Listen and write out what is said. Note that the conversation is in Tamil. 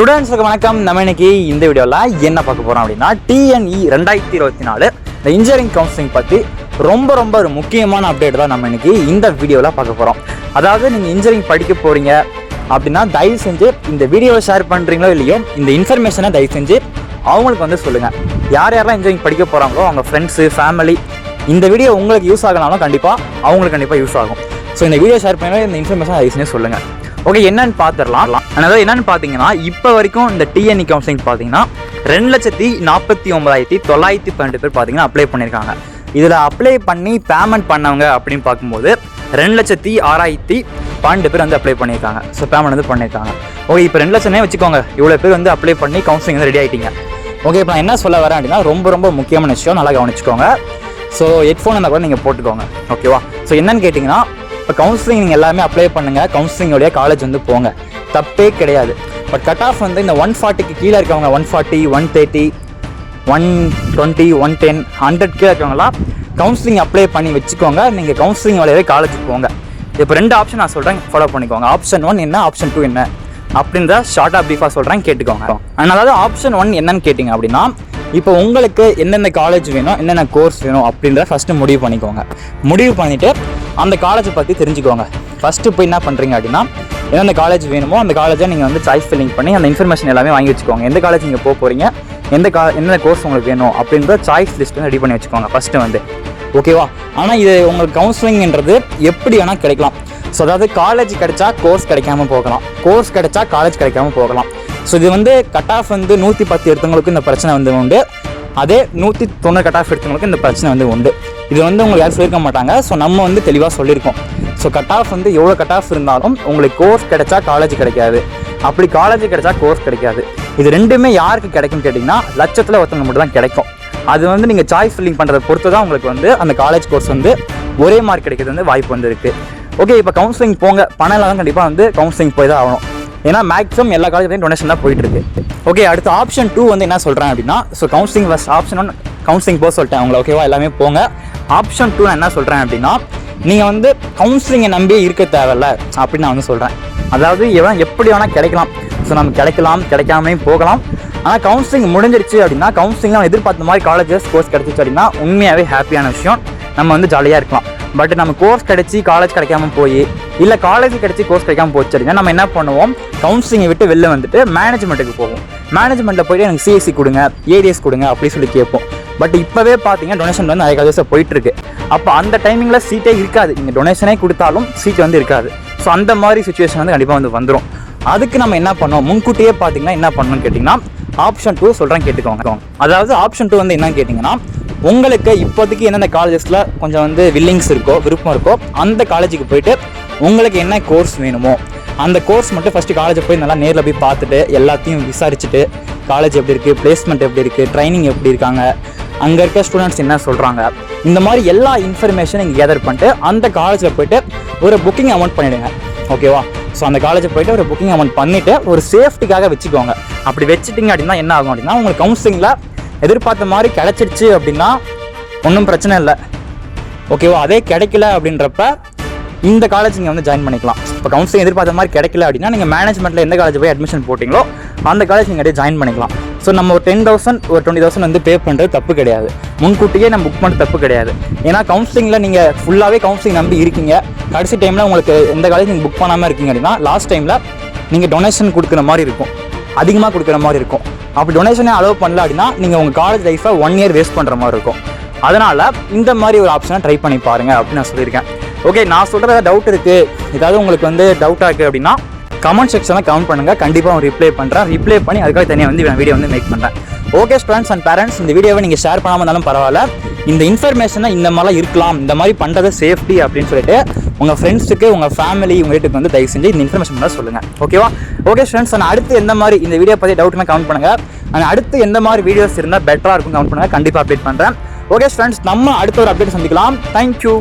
ஸ்டூடெண்ட்ஸுக்கு வணக்கம். நம்ம இன்னைக்கு இந்த வீடியோவில் என்ன பார்க்க போகிறோம் அப்படின்னா டிஎன்இ ரெண்டாயிரத்தி இருபத்தி நாலு இந்த இன்ஜினியரிங் கவுன்சிலிங் பற்றி ரொம்ப ரொம்ப ஒரு முக்கியமான அப்டேட் தான் நம்ம இன்னைக்கு இந்த வீடியோவில் பார்க்க போகிறோம் அதாவது நீங்கள் இன்ஜினியரிங் படிக்க போகிறீங்க அப்படின்னா தயவு செஞ்சு இந்த வீடியோவை ஷேர் பண்ணுறீங்களோ இல்லையோ இந்த இன்ஃபர்மேஷனை தயவு செஞ்சு அவங்களுக்கு வந்து சொல்லுங்கள் யார் யாரெல்லாம் இன்ஜினியரிங் படிக்க போகிறாங்களோ அவங்க ஃப்ரெண்ட்ஸு ஃபேமிலி இந்த வீடியோ உங்களுக்கு யூஸ் ஆகலாம்னா கண்டிப்பாக அவங்களுக்கு கண்டிப்பாக யூஸ் ஆகும். ஸோ இந்த வீடியோ ஷேர் பண்ணி இந்த இன்ஃபர்மேஷன் தயவு செஞ்சு சொல்லுங்கள் ஓகே என்னன்னு பார்த்துடலாம் அதாவது என்னன்னு பார்த்தீங்கன்னா இப்போ வரைக்கும் இந்த டிஎன்இ கவுன்சிலிங் பார்த்தீங்கன்னா ரெண்டு லட்சத்தி நாற்பத்தி ஒன்பதாயிரத்தி தொள்ளாயிரத்தி பன்னெண்டு பேர் பார்த்தீங்கன்னா அப்ளை பண்ணியிருக்காங்க இதில் அப்ளை பண்ணி பேமெண்ட் பண்ணவங்க அப்படின்னு பார்க்கும்போது ரெண்டு லட்சத்தி ஆறாயிரத்தி பன்னெண்டு பேர் வந்து அப்ளை பண்ணியிருக்காங்க ஸோ பேமெண்ட் வந்து பண்ணியிருக்காங்க ஓகே இப்போ ரெண்டு லட்சமே வச்சுக்கோங்க. இவ்வளோ பேர் வந்து அப்ளை பண்ணி கவுன்சிலிங் வந்து ரெடி ஆகிட்டீங்க ஓகே இப்போ நான் என்ன சொல்ல வரேன் அப்படின்னா ரொம்ப ரொம்ப முக்கியமான விஷயம். நல்லா கவனிச்சுக்கோங்க. ஸோ ஹெட்ஃபோன் இருந்தால் கூட நீங்கள் போட்டுக்கோங்க. ஓகேவா ஸோ என்னன்னு கேட்டிங்கன்னா இப்போ கவுன்சிலிங் நீங்கள் எல்லாமே அப்ளை பண்ணுங்கள் கவுன்சிலிங்கோடைய காலேஜ் வந்து போங்க. தப்பே கிடையாது. பட் கட் ஆஃப் வந்து இந்த ஒன் ஃபார்ட்டிக்கு கீழே இருக்கவங்க one forty one thirty one twenty one ten hundred கீழே இருக்கவங்களாம் கவுன்சிலிங் அப்ளை பண்ணி வச்சுக்கோங்க. நீங்கள் கவுன்சிலிங் வழியாகவே காலேஜுக்கு போங்க. இப்போ ரெண்டு ஆப்ஷன் நான் சொல்கிறேன் ஃபாலோ பண்ணிக்கோங்க. ஆப்ஷன் ஒன் என்ன ஆப்ஷன் டூ என்ன? அப்படின்றத ஷார்ட்டாக ப்ரீஃபாக சொல்கிறேன் கேட்டுக்கோங்க. அதாவது ஆப்ஷன் ஒன் என்னன்னு கேட்டிங்க அப்படின்னா இப்போ உங்களுக்கு எந்தெந்த காலேஜ் வேணும் என்னென்ன கோர்ஸ் வேணும் அப்படின்றத ஃபஸ்ட்டு முடிவு பண்ணிக்கோங்க. முடிவு பண்ணிவிட்டு அந்த காலேஜை பற்றி தெரிஞ்சுக்கோங்க. ஃபஸ்ட்டு போய் என்ன பண்ணுறீங்க அப்படின்னா எந்தெந்த காலேஜ் வேணுமோ அந்த காலேஜை நீங்கள் வந்து சாய்ஸ் ஃபில்லிங் பண்ணி அந்த இன்ஃபர்மேஷன் எல்லாமே வாங்கி வச்சுக்கோங்க. எந்த காலேஜ் நீங்கள் போக போகிறீங்க எந்த கா எந்த கோர்ஸ் உங்களுக்கு வேணும் அப்படின்ற சாய்ஸ் லிஸ்ட் வந்து ரெடி பண்ணி வச்சுக்கோங்க ஃபஸ்ட்டு வந்து. ஓகேவா ஆனால் இது உங்களுக்கு கவுன்சிலிங்ன்றது எப்படி வேணால் கிடைக்கலாம். ஸோ அதாவது காலேஜ் கிடைச்சா கோர்ஸ் கிடைக்காம போகலாம். கோர்ஸ் கிடைச்சா காலேஜ் கிடைக்காம போகலாம். ஸோ இது வந்து கட் ஆஃப் வந்து நூற்றி பத்து எடுத்தவங்களுக்கு இந்த பிரச்சனை வந்து உண்டு. அதே நூற்றி தொண்ணூறு கட் ஆஃப் எடுத்தவங்களுக்கு இந்த பிரச்சனை வந்து உண்டு. இது வந்து உங்களுக்கு யாரும் சொல்லியிருக்க மாட்டாங்க. ஸோ நம்ம வந்து தெளிவாக சொல்லியிருக்கோம். ஸோ கட் ஆஃப் வந்து எவ்வளோ கட் ஆஃப் இருந்தாலும் உங்களுக்கு கோர்ஸ் கிடைச்சா காலேஜ் கிடைக்காது. அப்படி காலேஜ் கிடைச்சா கோர்ஸ் கிடைக்காது. இது ரெண்டுமே யாருக்கு கிடைக்கும்னு கேட்டிங்கன்னா லட்சத்தில் ஒருத்தவங்க மட்டும் தான் கிடைக்கும். அது வந்து நீங்கள் சாய்ஸ் ஃபில்லிங் பண்ணுறதை பொறுத்து தான் உங்களுக்கு வந்து அந்த காலேஜ் கோர்ஸ் வந்து ஒரே மார்க் கிடைக்கிறது வந்து வாய்ப்பு வந்து இருக்குது ஓகே இப்போ கவுன்சிலிங் போங்க. பணம் இல்லாத கண்டிப்பாக வந்து கவுன்சிலிங் போய் தான் ஆகணும். ஏன்னா மேக்ஸிமம் எல்லா காலேஜ்லையும் டொனேஷன் தான் போயிட்டு இருக்கு ஓகே அடுத்த ஆப்ஷன் டூ வந்து என்ன சொல்கிறேன் அப்படின்னா so counselling first option one counselling போக சொல்லிட்டேன் அவங்கள ஓகேவா எல்லாமே போங்க. ஆப்ஷன் டூ நான் என்ன சொல்கிறேன் அப்படின்னா நீங்கள் வந்து கவுன்சிலிங்கை நம்பியே இருக்க தேவையில்ல அப்படின்னு நான் வந்து சொல்கிறேன் அதாவது எவன் எப்படி வேணால் கிடைக்கலாம். ஸோ நம்ம கிடைக்கலாம் கிடைக்காமையும் போகலாம். ஆனால் கவுன்சிலிங் முடிஞ்சிருச்சு அப்படின்னா கவுன்சிலிங் எதிர்பார்த்த மாதிரி காலேஜஸ் கோர்ஸ் கிடச்சிச்சு அப்படின்னா உண்மையாகவே ஹாப்பியான விஷயம். நம்ம வந்து ஜாலியாக இருக்கலாம். பட் நம்ம கோர்ஸ் கிடச்சி காலேஜ் கிடைக்காம போய் இல்லை காலேஜ் கிடச்சி கோர்ஸ் கிடைக்காம போச்சு அப்படின்னா நம்ம என்ன பண்ணுவோம்? கவுன்சிலிங்கை விட்டு வெளில வந்துட்டு மேனேஜ்மெண்ட்டுக்கு போவோம். மேனேஜ்மெண்ட்டில் போயிட்டு எனக்கு சிஎஸ்சி கொடுங்க ஏடிஎஸ் கொடுங்க அப்படின்னு சொல்லி கேட்போம். பட் இப்போவே பார்த்தீங்கன்னா டொனேஷன் வந்து நிறைய காலேஜஸ் போயிட்டு இருக்கு அப்போ அந்த டைமிங்கில் சீட்டே இருக்காது. நீங்கள் டொனேஷனே கொடுத்தாலும் சீட் வந்து இருக்காது. ஸோ அந்த மாதிரி சுச்சுவேஷன் வந்து கண்டிப்பாக வந்து வந்துடும் அதுக்கு நம்ம என்ன பண்ணோம்? முன்கூட்டியே பார்த்தீங்கன்னா என்ன பண்ணணும்னு கேட்டிங்கன்னா ஆப்ஷன் டூ சொல்கிறேன் கேட்டுக்கோங்க. அதாவது ஆப்ஷன் டூ வந்து என்னன்னு கேட்டிங்கன்னா உங்களுக்கு இப்போதைக்கு என்னென்ன காலேஜஸில் கொஞ்சம் வந்து வில்லிங்ஸ் இருக்கோ விருப்பம் இருக்கோ அந்த காலேஜுக்கு போயிட்டு உங்களுக்கு என்ன கோர்ஸ் வேணுமோ அந்த கோர்ஸ் மட்டும் ஃபஸ்ட்டு காலேஜை போய் நல்லா நேரில் போய் பார்த்துட்டு எல்லாத்தையும் விசாரிச்சுட்டு காலேஜ் எப்படி இருக்குது பிளேஸ்மெண்ட் எப்படி இருக்குது ட்ரைனிங் எப்படி இருக்காங்க அங்கே இருக்க ஸ்டூடெண்ட்ஸ் என்ன சொல்கிறாங்க இந்த மாதிரி எல்லா இன்ஃபர்மேஷனும் இங்கே கேதர் பண்ணிட்டு அந்த காலேஜில் போயிட்டு ஒரு புக்கிங் அமௌண்ட் பண்ணிவிடுங்க ஓகேவா ஸோ அந்த காலேஜை போயிட்டு ஒரு புக்கிங் அமௌண்ட் பண்ணிவிட்டு ஒரு சேஃப்டிக்காக வச்சுக்கோங்க. அப்படி வச்சுட்டிங்க அப்படின்னா என்ன ஆகும் அப்படின்னா உங்களுக்கு கவுன்சிலிங்கில் எதிர்பார்த்த மாதிரி கிடச்சிருச்சு அப்படின்னா ஒன்றும் பிரச்சனை இல்லை. ஓகேவா அதே கிடைக்கல அப்படின்றப்ப இந்த காலேஜ் நீங்கள் வந்து ஜாயின் பண்ணிக்கலாம். இப்போ கவுன்சிலிங் எதிர்பார்த்த மாதிரி கிடைக்கல அப்படின்னா நீங்கள் மேனேஜ்மெண்ட்டில் எந்த காலேஜ் போய் அட்மிஷன் போட்டிங்களோ அந்த காலேஜ் நீங்கள் ஜாயின் பண்ணிக்கலாம். ஸோ நம்ம ஒரு டென் தௌசண்ட் ஒரு டுவெண்ட்டி தௌசண்ட் வந்து பே பண்ணுறது தப்பு கிடையாது. முன்கூட்டியே நம்ம புக் பண்ணுறது தப்பு கிடையாது. ஏன்னா கவுன்சிலிங்கில் நீங்கள் ஃபுல்லாகவே கவுன்சிலிங் நம்பி இருக்கீங்க. கடைசி டைமில் உங்களுக்கு எந்த காலேஜ் நீங்கள் புக் பண்ணாமல் இருக்கீங்க அப்படின்னா லாஸ்ட் டைமில் நீங்கள் டொனேஷன் கொடுக்குற மாதிரி இருக்கும். அதிகமாக கொடுக்குற மாதிரி இருக்கும். அப்படி டொனேஷனே அலோவ் பண்ணல அப்படின்னா நீங்கள் உங்கள் காலேஜ் லைஃப்பை ஒன் இயர் வேஸ்ட் பண்ணுற மாதிரி இருக்கும். அதனால் இந்த மாதிரி ஒரு ஆப்ஷனை ட்ரை பண்ணி பாருங்கள் அப்படின்னு நான் சொல்லியிருக்கேன். ஓகே நான் சொல்கிறத டவுட் இருக்குது ஏதாவது உங்களுக்கு வந்து டவுட்டாக இருக்குது அப்படின்னா கமெண்ட் செக்ஷனில் கமெண்ட் பண்ணுங்கள் கண்டிப்பாக ரிப்ளை பண்ணுறேன் ரிப்ளை பண்ணி அதுக்காக தனியாக வந்து நான் வீடியோ வந்து மேக் பண்ணுறேன் ஓகே ஸ்டூடெண்ட்ஸ் அண்ட் பேரண்ட்ஸ் இந்த வீடியோவை நீங்கள் ஷேர் பண்ணாமல் இருந்தாலும் பரவாயில்ல. இந்த இன்ஃபர்மேஷனை இந்த மாதிரிலாம் இருக்கலாம். இந்த மாதிரி பண்ணுறது சேஃப்டி அப்படின்னு சொல்லிட்டு உங்கள் ஃப்ரெண்ட்ஸுக்கு உங்கள் ஃபேமிலி உங்கள் வீட்டுக்கு வந்து தயவு செஞ்சு இந்த இன்ஃபர்மேஷன் பண்ண சொல்லுங்கள் ஓகேவா ஓகே ஸ்டூடெண்ட்ஸ் நான் அடுத்து எந்த மாதிரி இந்த வீடியோ பற்றி டவுட்னா கமெண்ட் பண்ணுங்கள் நான் அடுத்து எந்த மாதிரி வீடியோஸ் இருந்தால் பெட்டராக இருக்கும் கமெண்ட் பண்ணுங்கள் கண்டிப்பாக அப்டேட் பண்ணுறேன் ஓகே ஃப்ரெண்ட்ஸ் நம்ம அடுத்த ஒரு அப்டேட் சந்திக்கலாம். தேங்க்யூ